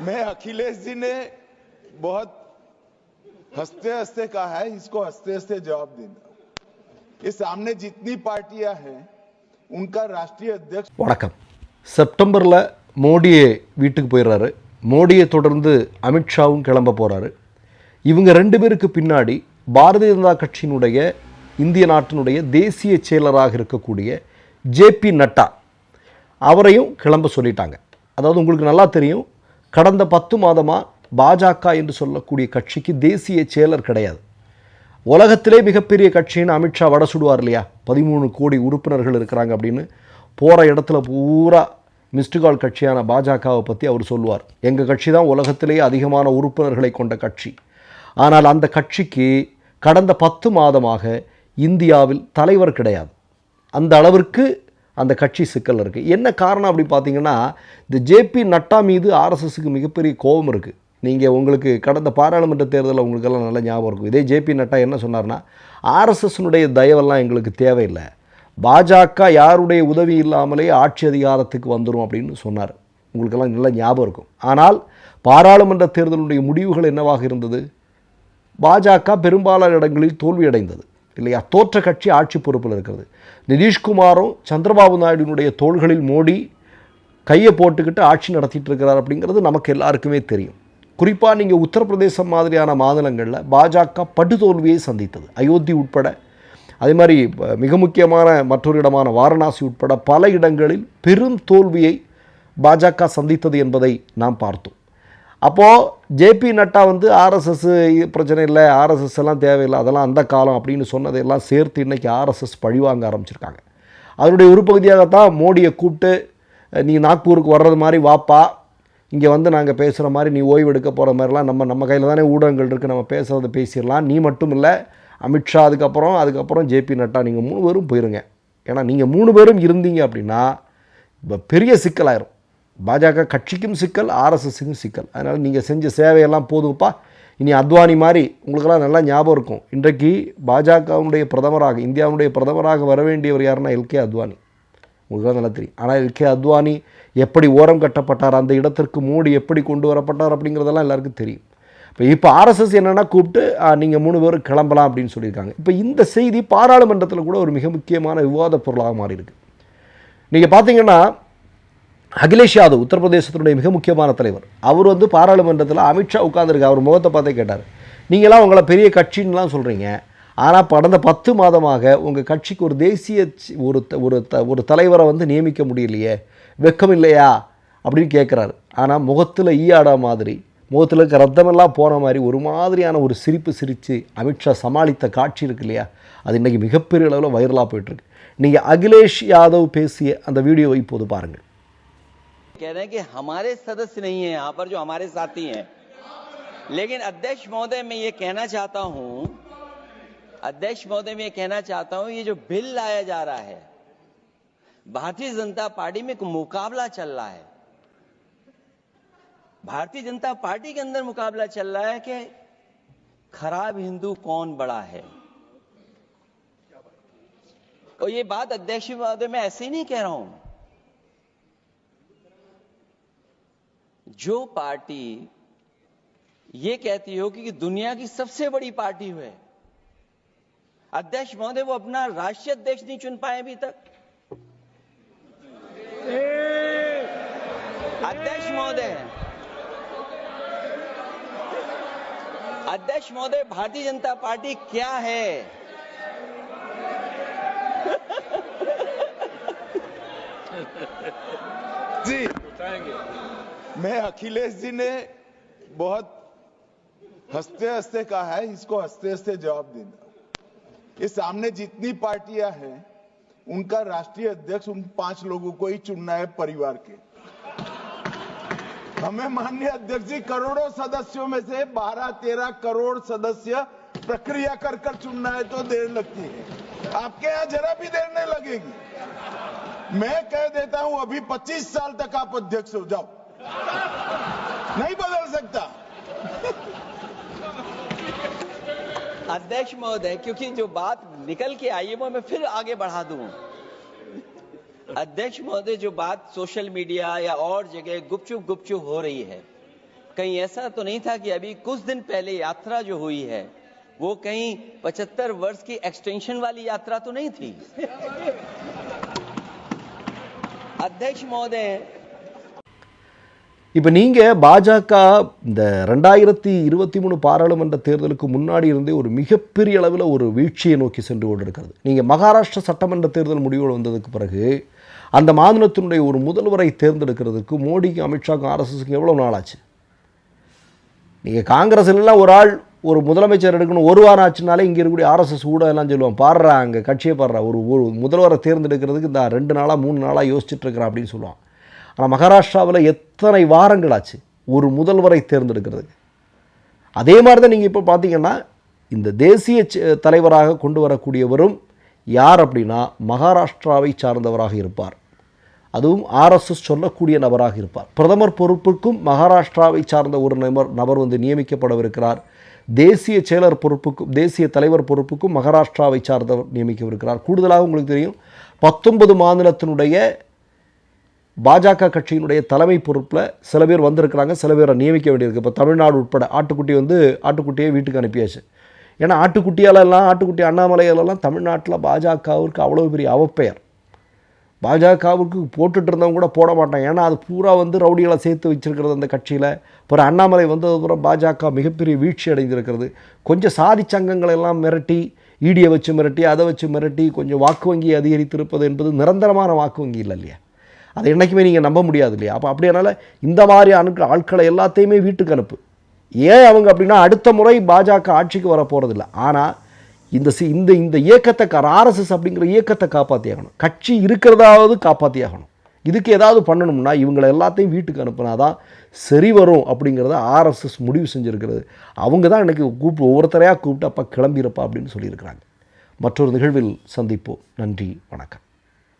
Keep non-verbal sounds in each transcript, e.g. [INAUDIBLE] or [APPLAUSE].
मैं अखिलेश जी ने बहुत हंसते हंसते कहा है इसको हंसते हंसते जवाब देना ये सामने जितनी पार्टियां हैं उनका राष्ट्रीय अध्यक्ष வணக்கம் செப்டம்பரில் மோடியை வீட்டுக்கு போயிடுறாரு மோடியை தொடர்ந்து அமித்ஷாவும் கிளம்ப போகிறாரு இவங்க ரெண்டு பேருக்கு பின்னாடி பாரதிய ஜனதா கட்சியினுடைய இந்திய நாட்டினுடைய தேசிய செயலராக இருக்கக்கூடிய ஜேபி நட்டா அவரையும் கிளம்ப சொல்லிட்டாங்க அதாவது உங்களுக்கு நல்லா தெரியும் கடந்த பத்து மாதமாக பாஜக என்று சொல்லக்கூடிய கட்சிக்கு தேசிய செயலர் கிடையாது. உலகத்திலே மிகப்பெரிய கட்சின்னு அமித்ஷா வட சுடுவார் இல்லையா? பதிமூணு கோடி உறுப்பினர்கள் இருக்கிறாங்க அப்படின்னு போகிற இடத்துல பூரா மிஸ்டு கால் கட்சியான பாஜகவை பற்றி அவர் சொல்லுவார். எங்கள் கட்சி தான் உலகத்திலேயே அதிகமான உறுப்பினர்களை கொண்ட கட்சி. ஆனால் அந்த கட்சிக்கு கடந்த பத்து மாதமாக இந்தியாவில் தலைவர் கிடையாது. அந்த அளவிற்கு அந்த கட்சி சிக்கல் இருக்குது என்ன காரணம் அப்படி பார்த்தீங்கன்னா இந்த ஜேபி நட்டா மீது ஆர்எஸ்எஸ்க்கு மிகப்பெரிய கோபம் இருக்குது நீங்கள் உங்களுக்கு கடந்த பாராளுமன்ற தேர்தலில் உங்களுக்கெல்லாம் நல்ல ஞாபகம் இருக்கும். இதே ஜேபி நட்டா என்ன சொன்னார்னா ஆர்எஸ்எஸ்னுடைய தயவெல்லாம் எங்களுக்கு தேவையில்லை. பாஜக யாருடைய உதவி இல்லாமலே ஆட்சி அதிகாரத்துக்கு வந்துடும் அப்படின்னு சொன்னார். உங்களுக்கெல்லாம் நல்ல ஞாபகம் இருக்கும். ஆனால் பாராளுமன்ற தேர்தலுடைய முடிவுகள் என்னவாக இருந்தது? பாஜக பெரும்பாலான இடங்களில் தோல்வியடைந்தது. இல்லையா? தோற்ற கட்சி ஆட்சி பொறுப்பில் இருக்கிறது. நிதிஷ்குமாரும் சந்திரபாபு நாயுடுனுடைய தோள்களில் மோடி கையை போட்டுக்கிட்டு ஆட்சி நடத்திட்டு இருக்கிறார் அப்படிங்கிறது நமக்கு எல்லாருக்குமே தெரியும். குறிப்பாக நீங்கள் உத்தரப்பிரதேசம் மாதிரியான மாநிலங்களில் பாஜக படுதோல்வியை சந்தித்தது. அயோத்தி உட்பட அதே மாதிரி மிக முக்கியமான மற்றொரு இடமான வாரணாசி உட்பட பல இடங்களில் பெரும் தோல்வியை பாஜக சந்தித்தது என்பதை நாம் பார்த்தோம். அப்போது ஜேபி நட்டா வந்து ஆர்எஸ்எஸ் பிரச்சனை இல்லை ஆர்எஸ்எஸ் எல்லாம் தேவையில்லை அதெல்லாம் அந்த காலம் அப்படின்னு சொன்னதையெல்லாம் சேர்த்து இன்றைக்கி ஆர்எஸ்எஸ் பழிவாங்க ஆரம்பிச்சிருக்காங்க. அதனுடைய ஒரு பகுதியாகத்தான் மோடியை கூப்பிட்டு நீ நாக்பூருக்கு வர்றது மாதிரி வாப்பா இங்கே வந்து நாங்கள் பேசுகிற மாதிரி நீ ஓய்வு எடுக்க போகிற மாதிரிலாம் நம்ம நம்ம கையில் தானே ஊடகங்கள் இருக்குது நம்ம பேசுகிறத பேசிடலாம் நீ மட்டும் இல்லை அமித்ஷா அதுக்கப்புறம் அதுக்கப்புறம் ஜேபி நட்டா நீங்கள் மூணு பேரும் போயிருங்க. ஏன்னா நீங்கள் மூணு பேரும் இருந்தீங்க அப்படின்னா இப்போ பெரிய சிக்கலாயிரும். பாஜக கட்சிக்கும் சிக்கல் ஆர்எஸ்எஸ்க்கும் சிக்கல். அதனால் நீங்கள் செஞ்ச சேவையெல்லாம் போதும்ப்பா இனி அத்வானி மாதிரி உங்களுக்கெல்லாம் நல்லா ஞாபகம் இருக்கும். இன்றைக்கு பாஜகவுடைய பிரதமராக இந்தியாவுடைய பிரதமராக வர வேண்டியவர் யாருன்னா எல்கே அத்வானி. உங்களுக்கு நல்லா தெரியும். ஆனால் எல்கே அத்வானி எப்படி ஓரம் கட்டப்பட்டார் அந்த இடத்திற்கு மூடி எப்படி கொண்டு வரப்பட்டார் அப்படிங்கிறதெல்லாம் எல்லாருக்கும் தெரியும். இப்போ இப்போ ஆர்எஸ்எஸ் என்னென்னா கூப்பிட்டு நீங்கள் மூணு பேரும் கிளம்பலாம் அப்படின்னு சொல்லியிருக்காங்க. இப்போ இந்த செய்தி பாராளுமன்றத்தில் கூட ஒரு மிக முக்கியமான விவாத பொருளாக மாறி இருக்கு நீங்கள் பார்த்தீங்கன்னா அகிலேஷ் யாதவ் உத்தரப்பிரதேசத்தினுடைய மிக முக்கியமான தலைவர். அவர் வந்து பாராளுமன்றத்தில் அமித்ஷா உட்காந்துருக்கு அவர் முகத்தை பார்த்தே கேட்டார். நீங்களாம் உங்களை பெரிய கட்சின்னுலாம் சொல்கிறீங்க ஆனால் கடந்த பத்து மாதமாக உங்கள் கட்சிக்கு ஒரு தேசிய சி- ஒரு த- ஒரு த ஒரு தலைவரை வந்து நியமிக்க முடியலையே வெக்கம் இல்லையா? அப்படின்னு கேட்குறாரு ஆனால் முகத்தில் ஈயாடா மாதிரி முகத்தில் இருக்க ரத்தமெல்லாம் போன மாதிரி ஒரு மாதிரியான ஒரு சிரிப்பு சிரித்து அமித்ஷா சமாளித்த காட்சி இருக்கு இல்லையா? அது இன்றைக்கி மிகப்பெரிய அளவில் வைரலாக போயிட்டுருக்கு நீங்கள் அகிலேஷ் யாதவ் பேசிய அந்த வீடியோவை இப்போது பாருங்கள். कह रहे हैं कि हमारे सदस्य नहीं है, यहाँ पर जो हमारे साथी हैं। लेकिन अध्यक्ष महोदय, मैं ये कहना चाहता हूँ, अध्यक्ष महोदय, मैं ये कहना चाहता हूँ, ये जो बिल लाया जा रहा है, भारतीय जनता पार्टी में एक मुकाबला चल रहा है। भारतीय जनता पार्टी के अंदर मुकाबला चल रहा है कि खराब हिंदू कौन बड़ा है। और ये बात अध्यक्ष महोदय, मैं ऐसे ही नहीं कह रहा हूँ। जो पार्टी ये कहती हो कि दुनिया की सबसे बड़ी पार्टी है अध्यक्ष महोदय वो अपना राष्ट्रीय अध्यक्ष नहीं चुन पाए अभी तक। अध्यक्ष महोदय अध्यक्ष महोदय भारतीय जनता पार्टी क्या है? [LAUGHS] जी। मैं अखिलेश जी ने बहुत हँसते हँसते कहा है, इसको हँसते हँसते जवाब देना। ये सामने जितनी पार्टियाँ हैं, उनका राष्ट्रीय अध्यक्ष उन पाँच लोगों को ही चुनना है परिवार के। हमें माननीय अध्यक्ष जी करोड़ों सदस्यों में से 12-13 करोड़ सदस्य प्रक्रिया कर कर चुनना है तो देर लगती है। आपके यहाँ जरा भी देर नहीं लगेगी। मैं कह देता हूँ, अभी 25 साल तक आप अध्यक्ष हो, जाओ। नहीं बदल सकता। अध्यक्ष महोदय, क्योंकि जो बात निकल के आई है, वो मैं फिर आगे बढ़ा दूँ। अध्यक्ष महोदय, जो बात सोशल मीडिया या और जगह गुपचुप गुपचुप हो रही है, कहीं ऐसा तो नहीं था कि अभी कुछ दिन पहले यात्रा जो हुई है, वो कहीं 75 वर्ष की एक्सटेंशन वाली यात्रा तो नहीं थी। अध्यक्ष महोदय இப்போ நீங்கள் பாஜக இந்த ரெண்டாயிரத்தி இருபத்தி மூணு பாராளுமன்ற தேர்தலுக்கு முன்னாடி இருந்தே ஒரு மிகப்பெரிய அளவில் ஒரு வீழ்ச்சியை நோக்கி சென்று கொண்டிருக்கிறது. நீங்கள் மகாராஷ்டிரா சட்டமன்ற தேர்தல் முடிவுகள் வந்ததுக்கு பிறகு அந்த மாநிலத்தினுடைய ஒரு முதல்வரை தேர்ந்தெடுக்கிறதுக்கு மோடிக்கும் அமித்ஷாக்கும் ஆர்எஸ்எஸ்க்கும் எவ்வளோ நாள் ஆச்சு? நீங்கள் காங்கிரஸ்லாம் ஒரு ஆள் ஒரு முதலமைச்சர் எடுக்கணும் ஒரு வாரம் ஆச்சுனாலே இங்கே இருக்கக்கூடிய ஆர்எஸ்எஸ் ஊடகம் எல்லாம் சொல்லுவான் பாடுறா அங்கே கட்சியை பாடுறா ஒரு ஒரு முதல்வரை தேர்ந்தெடுக்கிறதுக்கு இந்த ரெண்டு நாளாக மூணு நாளாக யோசிச்சுட்டு இருக்கிறான் அப்படின்னு சொல்லுவான் ஆனால் மகாராஷ்டிராவில் எத்தனை வாரங்கள் ஆச்சு ஒரு முதல்வரை தேர்ந்தெடுக்கிறதுக்கு. அதே மாதிரி தான் நீங்கள் இப்போ பார்த்தீங்கன்னா இந்த தேசிய தலைவராக கொண்டு வரக்கூடியவரும் யார் அப்படின்னா மகாராஷ்டிராவை சார்ந்தவராக இருப்பார். அதுவும் ஆர்எஸ்எஸ் சொல்லக்கூடிய நபராக இருப்பார். பிரதமர் பொறுப்புக்கும் மகாராஷ்டிராவை சார்ந்த ஒரு நபர் நபர் வந்து நியமிக்கப்படவிருக்கிறார். தேசிய செயலர் பொறுப்புக்கும் தேசிய தலைவர் பொறுப்புக்கும் மகாராஷ்டிராவை சார்ந்தவர் நியமிக்கவிருக்கிறார். கூடுதலாக உங்களுக்கு தெரியும் பத்தொன்பது மாநிலத்தினுடைய பாஜக கட்சியினுடைய தலைமை பொறுப்பில் சில பேர் வந்திருக்கிறாங்க சில பேரை நியமிக்க வேண்டியிருக்கு. இப்போ தமிழ்நாடு உட்பட ஆட்டுக்குட்டி வந்து ஆட்டுக்குட்டியை வீட்டுக்கு அனுப்பியாச்சு. ஏன்னா ஆட்டுக்குட்டியாலெல்லாம் ஆட்டுக்குட்டி அண்ணாமலையாலெல்லாம் தமிழ்நாட்டில் பாஜகவிற்கு அவ்வளோ பெரிய அவப்பெயர். பாஜகவுக்கு போட்டுட்டு இருந்தவங்க கூட போட மாட்டாங்க. ஏன்னா அது பூரா வந்து ரவுடிகளை சேர்த்து வச்சுருக்கிறது அந்த கட்சியில். அப்புறம் அண்ணாமலை வந்ததுக்கப்புறம் பாஜக மிகப்பெரிய வீழ்ச்சி அடைந்திருக்கிறது. கொஞ்சம் சாதி சங்கங்களை எல்லாம் மிரட்டி ஈடியை வச்சு மிரட்டி அதை வச்சு மிரட்டி கொஞ்சம் வாக்கு வங்கி அதிகரித்திருப்பது என்பது நிரந்தரமான வாக்கு வங்கி இல்லை இல்லையா? அதை என்றைக்குமே நீங்கள் நம்ப முடியாது இல்லையா? அப்போ அப்படியானால இந்த மாதிரி அணுக்கு ஆட்களை எல்லாத்தையுமே வீட்டுக்கு அனுப்பு. ஏன் அவங்க அப்படின்னா அடுத்த முறை பாஜக ஆட்சிக்கு வர போகிறதில்ல ஆனால் இந்த சி இந்த இந்த இயக்கத்தை ஆர்எஸ்எஸ் அப்படிங்கிற இயக்கத்தை காப்பாற்றி ஆகணும் கட்சி இருக்கிறதாவது காப்பாற்றி ஆகணும் இதுக்கு ஏதாவது பண்ணணும்னா இவங்களை எல்லாத்தையும் வீட்டுக்கு அனுப்புனா தான் சரி வரும் அப்படிங்கிறத ஆர்எஸ்எஸ் முடிவு செஞ்சுருக்கிறது. அவங்க தான் எனக்கு கூப்பிட்டு ஒவ்வொருத்தரையாக கூப்பிட்டு அப்போ கிளம்பியிருப்பா அப்படின்னு சொல்லியிருக்கிறாங்க. மற்றொரு நிகழ்வில் சந்திப்போம். நன்றி வணக்கம்.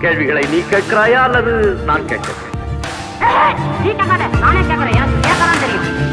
கேள்விகளை நீ கேட்கிறாயா அல்லது நான் கேட்கிறேன் நீ கேட்காத. நானே கேட்கறேன். எனக்கு கேட்கலாம் தெரியும்?